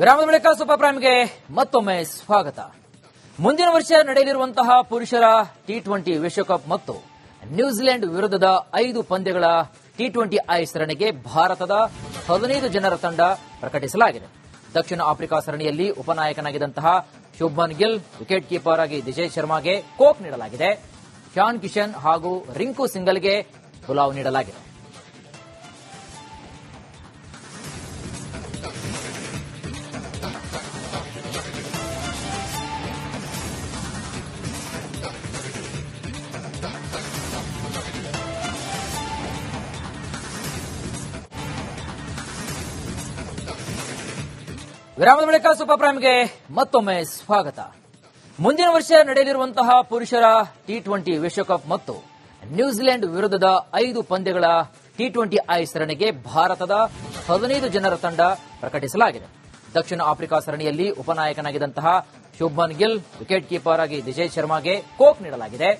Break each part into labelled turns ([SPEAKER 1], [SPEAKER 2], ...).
[SPEAKER 1] ವಿರಾಮದ ಬಳಿಕ ಸೂಪರ್ ಪ್ರೈಮ್ಗೆ ಮತ್ತೊಮ್ಮೆ ಸ್ವಾಗತ. ಮುಂದಿನ ವರ್ಷ ನಡೆಯಲಿರುವಂತಹ ಪುರುಷರ ಟಿ ಟ್ವೆಂಟಿ ವಿಶ್ವಕಪ್ ಮತ್ತು ನ್ಯೂಜಿಲೆಂಡ್ ವಿರುದ್ಧದ ಐದು ಪಂದ್ಯಗಳ ಟಿ ಟ್ವೆಂಟಿ ಐ ಸರಣಿಗೆ ಭಾರತದ ಹದಿನೈದು ಜನರ ತಂಡ ಪ್ರಕಟಿಸಲಾಗಿದೆ. ದಕ್ಷಿಣ ಆಫ್ರಿಕಾ ಸರಣಿಯಲ್ಲಿ ಉಪನಾಯಕನಾಗಿದ್ದಂತಹ ಶುಭ್ಮನ್ ಗಿಲ್, ವಿಕೆಟ್ ಕೀಪರ್ ಆಗಿ ವಿಜಯ್ ಶರ್ಮಾಗೆ ಕೋಕ್ ನೀಡಲಾಗಿದೆ. ಶಾನ್ ಕಿಶನ್ ಹಾಗೂ ರಿಂಕು ಸಿಂಗಲ್ಗೆ ಪುಲಾವ್ ನೀಡಲಾಗಿದೆ. ವಿರಾಮದ ಬಳಿಕ ಸೂಪರ್ ಪ್ರೈಮ್ಗೆ ಮತ್ತೊಮ್ಮೆ ಸ್ವಾಗತ. ಮುಂದಿನ ವರ್ಷ ನಡೆಯಲಿರುವಂತಹ ಪುರುಷರ ಟಿ ಟ್ವೆಂಟಿ ವಿಶ್ವಕಪ್ ಮತ್ತು ನ್ಯೂಜಿಲೆಂಡ್ ವಿರುದ್ಧದ ಐದು ಪಂದ್ಯಗಳ ಟಿ ಟ್ವೆಂಟಿ ಐ ಸರಣಿಗೆ ಭಾರತದ ಹದಿನೈದು ಜನರ ತಂಡ ಪ್ರಕಟಿಸಲಾಗಿದೆ. ದಕ್ಷಿಣ ಆಫ್ರಿಕಾ ಸರಣಿಯಲ್ಲಿ ಉಪನಾಯಕನಾಗಿದ್ದಂತಹ ಶುಭ್ಮನ್ ಗಿಲ್ ವಿಕೆಟ್ ಕೀಪರ್ ಆಗಿ ವಿಜಯ್ ಶರ್ಮಾಗೆ ಕೋಕ್ ನೀಡಲಾಗಿದೆ.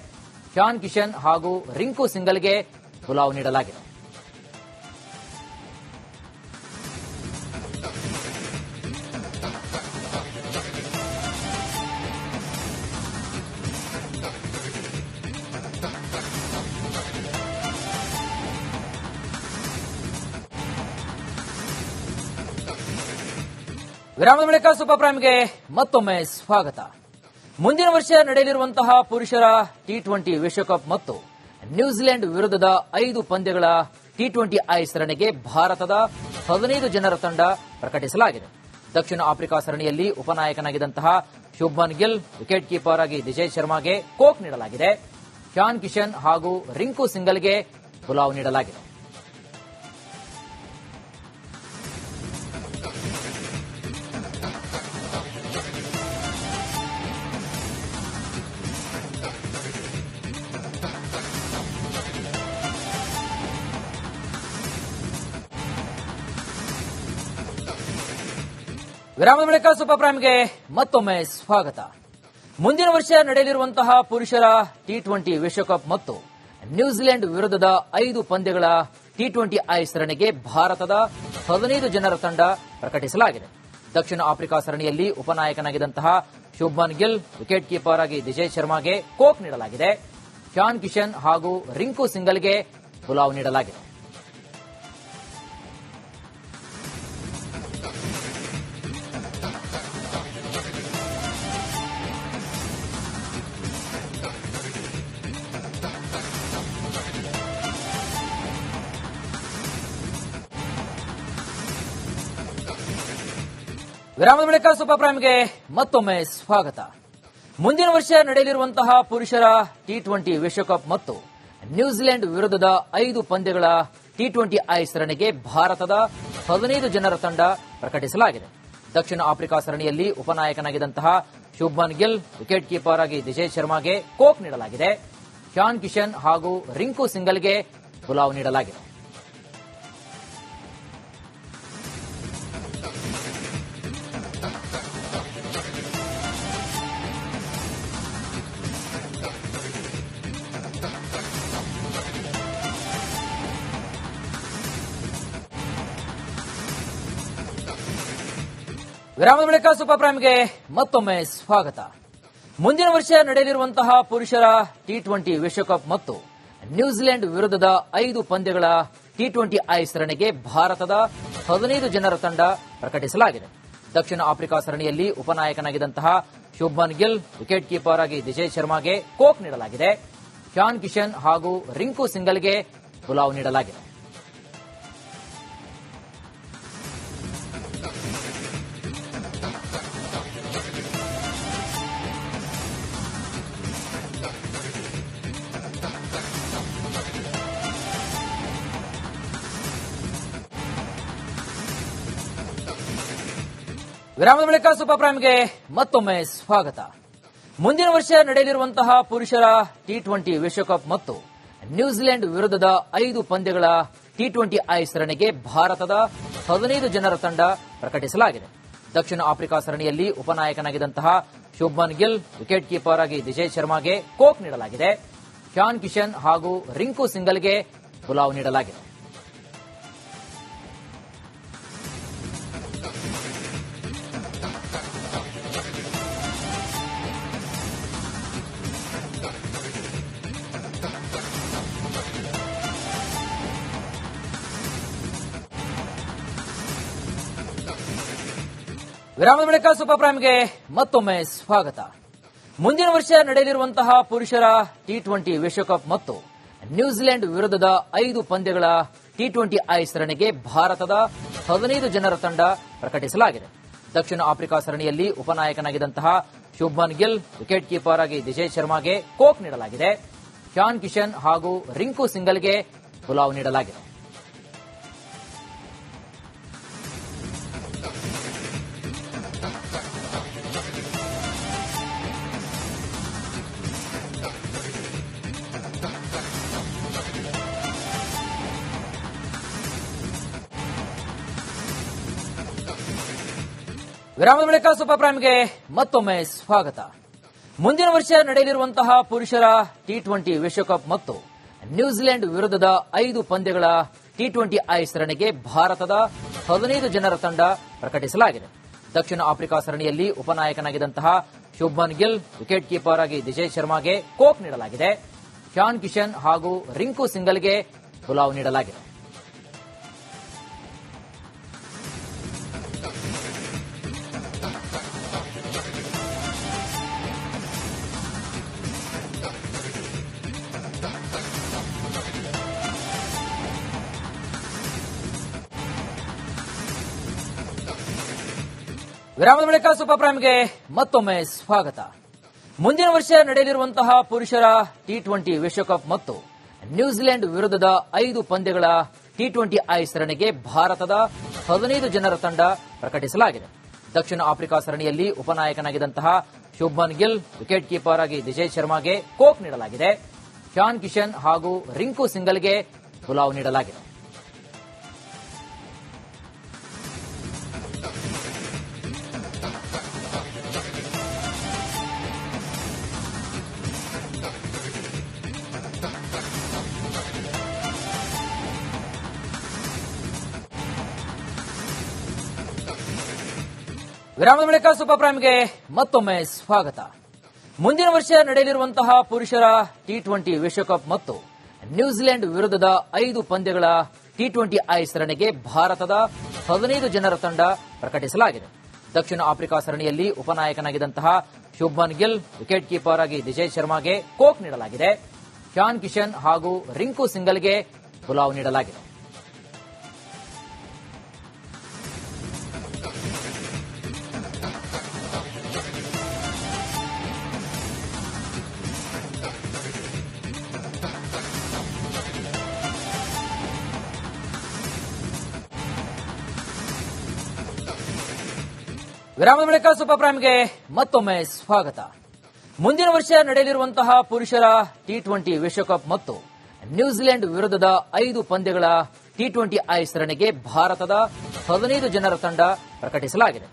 [SPEAKER 1] ಶಾನ್ ಕಿಶನ್ ಹಾಗೂ ರಿಂಕು ಸಿಂಗಲ್ಗೆ ಪುಲಾವ್ ನೀಡಲಾಗಿದೆ. ವಿರಾಮದ ಬಳಿಕ ಸೂಪರ್ ಪ್ರೈಮ್ಗೆ ಮತ್ತೊಮ್ಮೆ ಸ್ವಾಗತ. ಮುಂದಿನ ವರ್ಷ ನಡೆಯಲಿರುವಂತಹ ಪುರುಷರ ಟಿ ಟ್ವೆಂಟಿ ವಿಶ್ವಕಪ್ ಮತ್ತು ನ್ಯೂಜಿಲೆಂಡ್ ವಿರುದ್ಧದ ಐದು ಪಂದ್ಯಗಳ ಟಿ ಟ್ವೆಂಟಿ ಐ ಸರಣಿಗೆ ಭಾರತದ ಹದಿನೈದು ಜನರ ತಂಡ ಪ್ರಕಟಿಸಲಾಗಿದೆ. ದಕ್ಷಿಣ ಆಫ್ರಿಕಾ ಸರಣಿಯಲ್ಲಿ ಉಪನಾಯಕನಾಗಿದ್ದಂತಹ ಶುಭ್ಮನ್ ಗಿಲ್ ವಿಕೆಟ್ ಕೀಪರ್ ಆಗಿ ವಿಜಯ್ ಶರ್ಮಾಗೆ ಕೋಕ್ ನೀಡಲಾಗಿದೆ. ಶಾನ್ ಕಿಶನ್ ಹಾಗೂ ರಿಂಕು ಸಿಂಗಲ್ಗೆ ಪುಲಾವ್ ನೀಡಲಾಗಿದೆ. ವಿರಾಮದ ಬಳಿಕ ಸೂಪರ್ ಪ್ರೈಮ್ಗೆ ಮತ್ತೊಮ್ಮೆ ಸ್ವಾಗತ. ಮುಂದಿನ ವರ್ಷ ನಡೆಯಲಿರುವಂತಹ ಪುರುಷರ ಟಿ ಟ್ವೆಂಟಿ ವಿಶ್ವಕಪ್ ಮತ್ತು ನ್ಯೂಜಿಲೆಂಡ್ ವಿರುದ್ಧದ ಐದು ಪಂದ್ಯಗಳ ಟಿ ಟ್ವೆಂಟಿ ಐ ಸರಣಿಗೆ ಭಾರತದ ಹದಿನೈದು ಜನರ ತಂಡ ಪ್ರಕಟಿಸಲಾಗಿದೆ. ದಕ್ಷಿಣ ಆಫ್ರಿಕಾ ಸರಣಿಯಲ್ಲಿ ಉಪನಾಯಕನಾಗಿದ್ದಂತಹ ಶುಭ್ಮನ್ ಗಿಲ್ ವಿಕೆಟ್ ಕೀಪರ್ ಆಗಿ ವಿಜಯ್ ಶರ್ಮಾಗೆ ಕೋಕ್ ನೀಡಲಾಗಿದೆ. ಶಾನ್ ಕಿಶನ್ ಹಾಗೂ ರಿಂಕು ಸಿಂಗಲ್ಗೆ ಪುಲಾವ್ ನೀಡಲಾಗಿದೆ. ವಿರಾಮದ ಬಳಿಕ ಸೂಪರ್ ಪ್ರೈಮ್ಗೆ ಮತ್ತೊಮ್ಮೆ ಸ್ವಾಗತ. ಮುಂದಿನ ವರ್ಷ ನಡೆಯಲಿರುವಂತಹ ಪುರುಷರ ಟಿ ಟ್ವೆಂಟಿ ವಿಶ್ವಕಪ್ ಮತ್ತು ನ್ಯೂಜಿಲೆಂಡ್ ವಿರುದ್ಧದ ಐದು ಪಂದ್ಯಗಳ ಟಿ ಟ್ವೆಂಟಿ ಐ ಸರಣಿಗೆ ಭಾರತದ ಹದಿನೈದು ಜನರ ತಂಡ ಪ್ರಕಟಿಸಲಾಗಿದೆ. ದಕ್ಷಿಣ ಆಫ್ರಿಕಾ ಸರಣಿಯಲ್ಲಿ ಉಪನಾಯಕನಾಗಿದ್ದಂತಹ ಶುಭ್ಮನ್ ಗಿಲ್ ವಿಕೆಟ್ ಕೀಪರ್ ಆಗಿ ವಿಜಯ್ ಶರ್ಮಾಗೆ ಕೋಕ್ ನೀಡಲಾಗಿದೆ. ಶಾನ್ ಕಿಶನ್ ಹಾಗೂ ರಿಂಕು ಸಿಂಗಲ್ಗೆ ಪುಲಾವ್ ನೀಡಲಾಗಿದೆ. ವಿರಾಮದ ಬಳಿಕ ಸೂಪರ್ ಪ್ರೈಮ್ಗೆ ಮತ್ತೊಮ್ಮೆ ಸ್ವಾಗತ. ಮುಂದಿನ ವರ್ಷ ನಡೆಯಲಿರುವಂತಹ ಪುರುಷರ ಟಿ ಟ್ವೆಂಟಿ ವಿಶ್ವಕಪ್ ಮತ್ತು ನ್ಯೂಜಿಲೆಂಡ್ ವಿರುದ್ಧದ ಐದು ಪಂದ್ಯಗಳ ಟಿ ಟ್ವೆಂಟಿ ಐ ಸರಣಿಗೆ ಭಾರತದ ಹದಿನೈದು ಜನರ ತಂಡ ಪ್ರಕಟಿಸಲಾಗಿದೆ. ದಕ್ಷಿಣ ಆಫ್ರಿಕಾ ಸರಣಿಯಲ್ಲಿ ಉಪನಾಯಕನಾಗಿದ್ದಂತಹ ಶುಭ್ಮನ್ ಗಿಲ್ ವಿಕೆಟ್ ಕೀಪರ್ ಆಗಿ ವಿಜಯ್ ಶರ್ಮಾಗೆ ಕೋಕ್ ನೀಡಲಾಗಿದೆ. ಶಾನ್ ಕಿಶನ್ ಹಾಗೂ ರಿಂಕು ಸಿಂಗಲ್ಗೆ ಪುಲಾವ್ ನೀಡಲಾಗಿದೆ. ವಿರಾಮದ ಬಳಿಕ ಸೂಪರ್ ಪ್ರೈಮ್ಗೆ ಮತ್ತೊಮ್ಮೆ ಸ್ವಾಗತ. ಮುಂದಿನ ವರ್ಷ ನಡೆಯಲಿರುವಂತಹ ಪುರುಷರ ಟಿ ಟ್ವೆಂಟಿ ವಿಶ್ವಕಪ್ ಮತ್ತು ನ್ಯೂಜಿಲೆಂಡ್ ವಿರುದ್ಧದ ಐದು ಪಂದ್ಯಗಳ ಟಿ ಟ್ವೆಂಟಿ ಐ ಸರಣಿಗೆ ಭಾರತದ ಹದಿನೈದು ಜನರ ತಂಡ ಪ್ರಕಟಿಸಲಾಗಿದೆ. ದಕ್ಷಿಣ ಆಫ್ರಿಕಾ ಸರಣಿಯಲ್ಲಿ ಉಪನಾಯಕನಾಗಿದ್ದಂತಹ ಶುಭ್ಮನ್ ಗಿಲ್ ವಿಕೆಟ್ ಕೀಪರ್ ಆಗಿ ವಿಜಯ್ ಶರ್ಮಾಗೆ ಕೋಕ್ ನೀಡಲಾಗಿದೆ. ಶಾನ್ ಕಿಶನ್ ಹಾಗೂ ರಿಂಕು ಸಿಂಗಲ್ಗೆ ಪುಲಾವ್ ನೀಡಲಾಗಿದೆ. ವಿರಾಮದ ಬಳಿಕ ಸೂಪರ್ ಪ್ರೈಮ್ಗೆ ಮತ್ತೊಮ್ಮೆ ಸ್ವಾಗತ. ಮುಂದಿನ ವರ್ಷ ನಡೆಯಲಿರುವಂತಹ ಪುರುಷರ ಟಿ ಟ್ವೆಂಟಿ ವಿಶ್ವಕಪ್ ಮತ್ತು ನ್ಯೂಜಿಲೆಂಡ್ ವಿರುದ್ಧದ ಐದು ಪಂದ್ಯಗಳ ಟಿ ಟ್ವೆಂಟಿ ಐ ಸರಣಿಗೆ ಭಾರತದ ಹದಿನೈದು ಜನರ ತಂಡ ಪ್ರಕಟಿಸಲಾಗಿದೆ. ದಕ್ಷಿಣ ಆಫ್ರಿಕಾ ಸರಣಿಯಲ್ಲಿ ಉಪನಾಯಕನಾಗಿದ್ದಂತಹ ಶುಭ್ಮನ್ ಗಿಲ್ ವಿಕೆಟ್ ಕೀಪರ್ ಆಗಿ ವಿಜಯ್ ಶರ್ಮಾಗೆ ಕೋಕ್ ನೀಡಲಾಗಿದೆ. ಶಾನ್ ಕಿಶನ್ ಹಾಗೂ ರಿಂಕು ಸಿಂಗಲ್ಗೆ ಪುಲಾವ್ ನೀಡಲಾಗಿದೆ. ವಿರಾಮದ ಬಳಿಕ ಸೂಪರ್ ಪ್ರೈಮ್ಗೆ ಮತ್ತೊಮ್ಮೆ ಸ್ವಾಗತ. ಮುಂದಿನ ವರ್ಷ ನಡೆಯಲಿರುವಂತಹ ಪುರುಷರ ಟಿ ಟ್ವೆಂಟಿ ವಿಶ್ವಕಪ್ ಮತ್ತು ನ್ಯೂಜಿಲೆಂಡ್ ವಿರುದ್ಧದ ಐದು ಪಂದ್ಯಗಳ ಟಿ ಟ್ವೆಂಟಿ ಐ ಸರಣಿಗೆ ಭಾರತದ ಹದಿನೈದು ಜನರ ತಂಡ ಪ್ರಕಟಿಸಲಾಗಿದೆ. ದಕ್ಷಿಣ ಆಫ್ರಿಕಾ ಸರಣಿಯಲ್ಲಿ ಉಪನಾಯಕನಾಗಿದ್ದಂತಹ ಶುಭ್ಮನ್ ಗಿಲ್ ವಿಕೆಟ್ ಕೀಪರ್ ಆಗಿ ವಿಜಯ್ ಶರ್ಮಾಗೆ ಕೋಕ್ ನೀಡಲಾಗಿದೆ. ಶಾನ್ ಕಿಶನ್ ಹಾಗೂ ರಿಂಕು ಸಿಂಗಲ್ಗೆ ಪುಲಾವ್ ನೀಡಲಾಗಿದೆ. ವಿರಾಮದ ಬಳಿಕ ಸೂಪರ್ ಪ್ರೈಮ್ಗೆ ಮತ್ತೊಮ್ಮೆ ಸ್ವಾಗತ. ಮುಂದಿನ ವರ್ಷ ನಡೆಯಲಿರುವಂತಹ ಪುರುಷರ ಟಿ ಟ್ವೆಂಟಿ ವಿಶ್ವಕಪ್ ಮತ್ತು ನ್ಯೂಜಿಲೆಂಡ್ ವಿರುದ್ಧದ ಐದು ಪಂದ್ಯಗಳ ಟಿ ಟ್ವೆಂಟಿ ಐ ಸರಣಿಗೆ ಭಾರತದ ಹದಿನೈದು ಜನರ ತಂಡ ಪ್ರಕಟಿಸಲಾಗಿದೆ. ದಕ್ಷಿಣ ಆಫ್ರಿಕಾ ಸರಣಿಯಲ್ಲಿ ಉಪನಾಯಕನಾಗಿದ್ದಂತಹ ಶುಭ್ಮನ್ ಗಿಲ್ ವಿಕೆಟ್ ಕೀಪರ್ ಆಗಿ ವಿಜಯ್ ಶರ್ಮಾಗೆ ಕೋಕ್ ನೀಡಲಾಗಿದೆ. ಶಾನ್ ಕಿಶನ್ ಹಾಗೂ ರಿಂಕು ಸಿಂಗಲ್ಗೆ ಪುಲಾವ್ ನೀಡಲಾಗಿದೆ. ವಿರಾಮದ ಬಳಿಕ ಸೂಪರ್ ಪ್ರೈಮ್ಗೆ ಮತ್ತೊಮ್ಮೆ ಸ್ವಾಗತ. ಮುಂದಿನ ವರ್ಷ ನಡೆಯಲಿರುವಂತಹ ಪುರುಷರ ಟಿ ಟ್ವೆಂಟಿ ವಿಶ್ವಕಪ್ ಮತ್ತು ನ್ಯೂಜಿಲೆಂಡ್ ವಿರುದ್ಧದ ಐದು ಪಂದ್ಯಗಳ ಟಿ ಟ್ವೆಂಟಿ ಐ ಸರಣಿಗೆ ಭಾರತದ ಹದಿನೈದು ಜನರ ತಂಡ ಪ್ರಕಟಿಸಲಾಗಿದೆ. ದಕ್ಷಿಣ ಆಫ್ರಿಕಾ ಸರಣಿಯಲ್ಲಿ ಉಪನಾಯಕನಾಗಿದ್ದಂತಹ ಶುಭ್ಮನ್ ಗಿಲ್ ವಿಕೆಟ್ ಕೀಪರ್ ಆಗಿ ವಿಜಯ್ ಶರ್ಮಾಗೆ ಕೋಕ್ ನೀಡಲಾಗಿದೆ. ಶಾನ್ ಕಿಶನ್ ಹಾಗೂ ರಿಂಕು ಸಿಂಗಲ್ಗೆ ಪುಲಾವ್ ನೀಡಲಾಗಿದೆ. ವಿರಾಮದ ಬಳಿಕ ಸೂಪರ್ ಪ್ರೈಮ್ಗೆ ಮತ್ತೊಮ್ಮೆ ಸ್ವಾಗತ. ಮುಂದಿನ ವರ್ಷ ನಡೆಯಲಿರುವಂತಹ ಪುರುಷರ ಟಿ ಟ್ವೆಂಟಿ ವಿಶ್ವಕಪ್ ಮತ್ತು ನ್ಯೂಜಿಲೆಂಡ್ ವಿರುದ್ಧದ ಐದು ಪಂದ್ಯಗಳ ಟಿ ಟ್ವೆಂಟಿ ಐ ಸರಣಿಗೆ ಭಾರತದ ಹದಿನೈದು ಜನರ ತಂಡ ಪ್ರಕಟಿಸಲಾಗಿದೆ.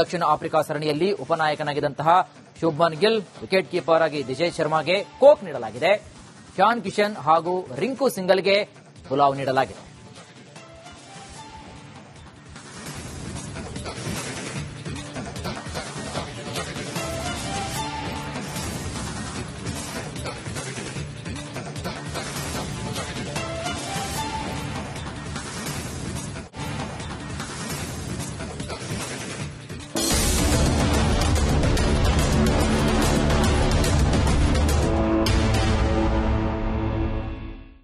[SPEAKER 1] ದಕ್ಷಿಣ ಆಫ್ರಿಕಾ ಸರಣಿಯಲ್ಲಿ ಉಪನಾಯಕನಾಗಿದ್ದಂತಹ ಶುಭ್ಮನ್ ಗಿಲ್ ವಿಕೆಟ್ ಕೀಪರ್ ಆಗಿ ವಿಜಯ್ ಶರ್ಮಾಗೆ ಕೋಕ್ ನೀಡಲಾಗಿದೆ. ಶಾನ್ ಕಿಶನ್ ಹಾಗೂ ರಿಂಕು ಸಿಂಗಲ್ಗೆ ಪುಲಾವ್ ನೀಡಲಾಗಿದೆ.